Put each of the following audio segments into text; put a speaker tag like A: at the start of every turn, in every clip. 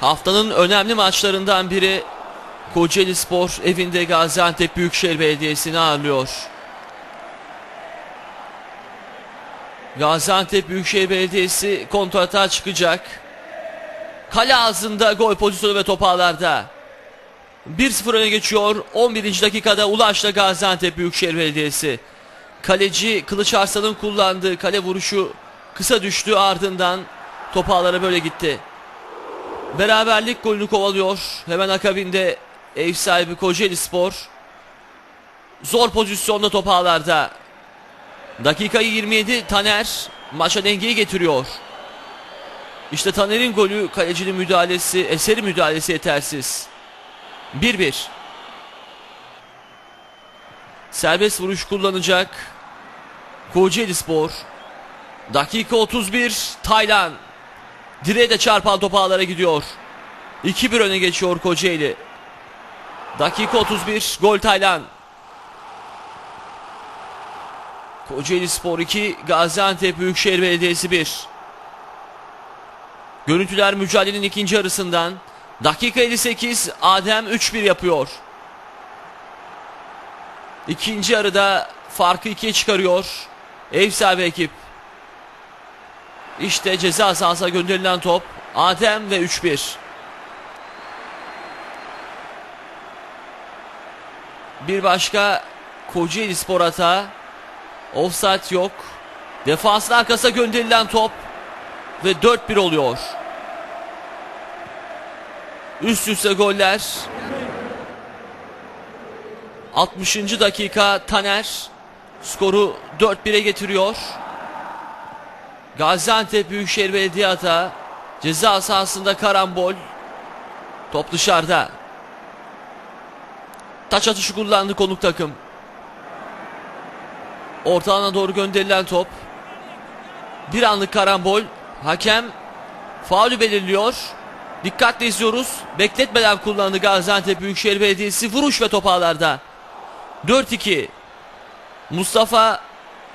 A: Haftanın önemli maçlarından biri Kocaeli Spor evinde Gaziantep Büyükşehir Belediyesi'ni ağırlıyor. Gaziantep Büyükşehir Belediyesi kontratağa çıkacak. Kale ağzında gol pozisyonu ve top ağlarda. 1-0 öne geçiyor. 11. dakikada Ulaş'la Gaziantep Büyükşehir Belediyesi. Kaleci Kılıç Arslan'ın kullandığı kale vuruşu kısa düştü ardından top ağlara böyle gitti. Beraberlik golünü kovalıyor. Hemen akabinde ev sahibi Kocaeli Spor. Zor pozisyonda top ağlarda. Dakikayı 27 Taner maça dengeyi getiriyor. İşte Taner'in golü kalecinin müdahalesi, eseri müdahalesi yetersiz. 1-1. Serbest vuruş kullanacak. Kocaeli Spor. Dakika 31 Taylan. Direğe de çarpan top ağlara gidiyor. 2-1 öne geçiyor Kocaeli. Dakika 31 gol Taylan. Kocaeli Spor 2 Gaziantep Büyükşehir Belediyesi 1. Görüntüler mücadelenin ikinci yarısından. Dakika 58 Adem 3-1 yapıyor. İkinci yarıda farkı ikiye çıkarıyor. Ev sahibi ekip. İşte ceza sahasına gönderilen top. Adem ve 3-1. Bir başka Kocaeli Spor hata. Offside yok. Defansın arkasına gönderilen top. Ve 4-1 oluyor. Üst üste goller. 60. dakika Taner skoru 4-1'e getiriyor. Gaziantep Büyükşehir Belediye hata. Ceza sahasında karambol. Top dışarıda. Taç atışı kullandı konuk takım. Orta doğru gönderilen top. Bir anlık karambol. Hakem faulü belirliyor. Dikkatle izliyoruz. Bekletmeden kullandı Gaziantep Büyükşehir Belediyesi. Vuruş ve top ağlarda. 4-2. Mustafa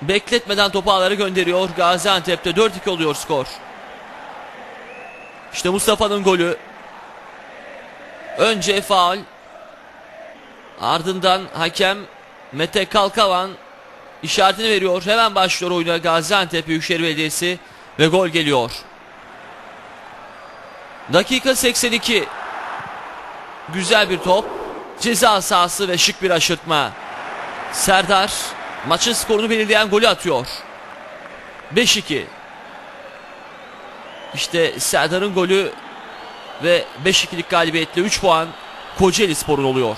A: bekletmeden topu ağlara gönderiyor. Gaziantep'te 4-2 oluyor skor. İşte Mustafa'nın golü. Önce faul. Ardından hakem Mete Kalkavan işaretini veriyor. Hemen başlıyor oyuna Gaziantep Büyükşehir Belediyesi ve gol geliyor. Dakika 82. Güzel bir top. Ceza sahası ve şık bir aşırtma. Serdar maçın skorunu belirleyen golü atıyor. 5-2. İşte Serdar'ın golü ve 5-2'lik galibiyetle 3 puan Kocaeli Spor'un oluyor.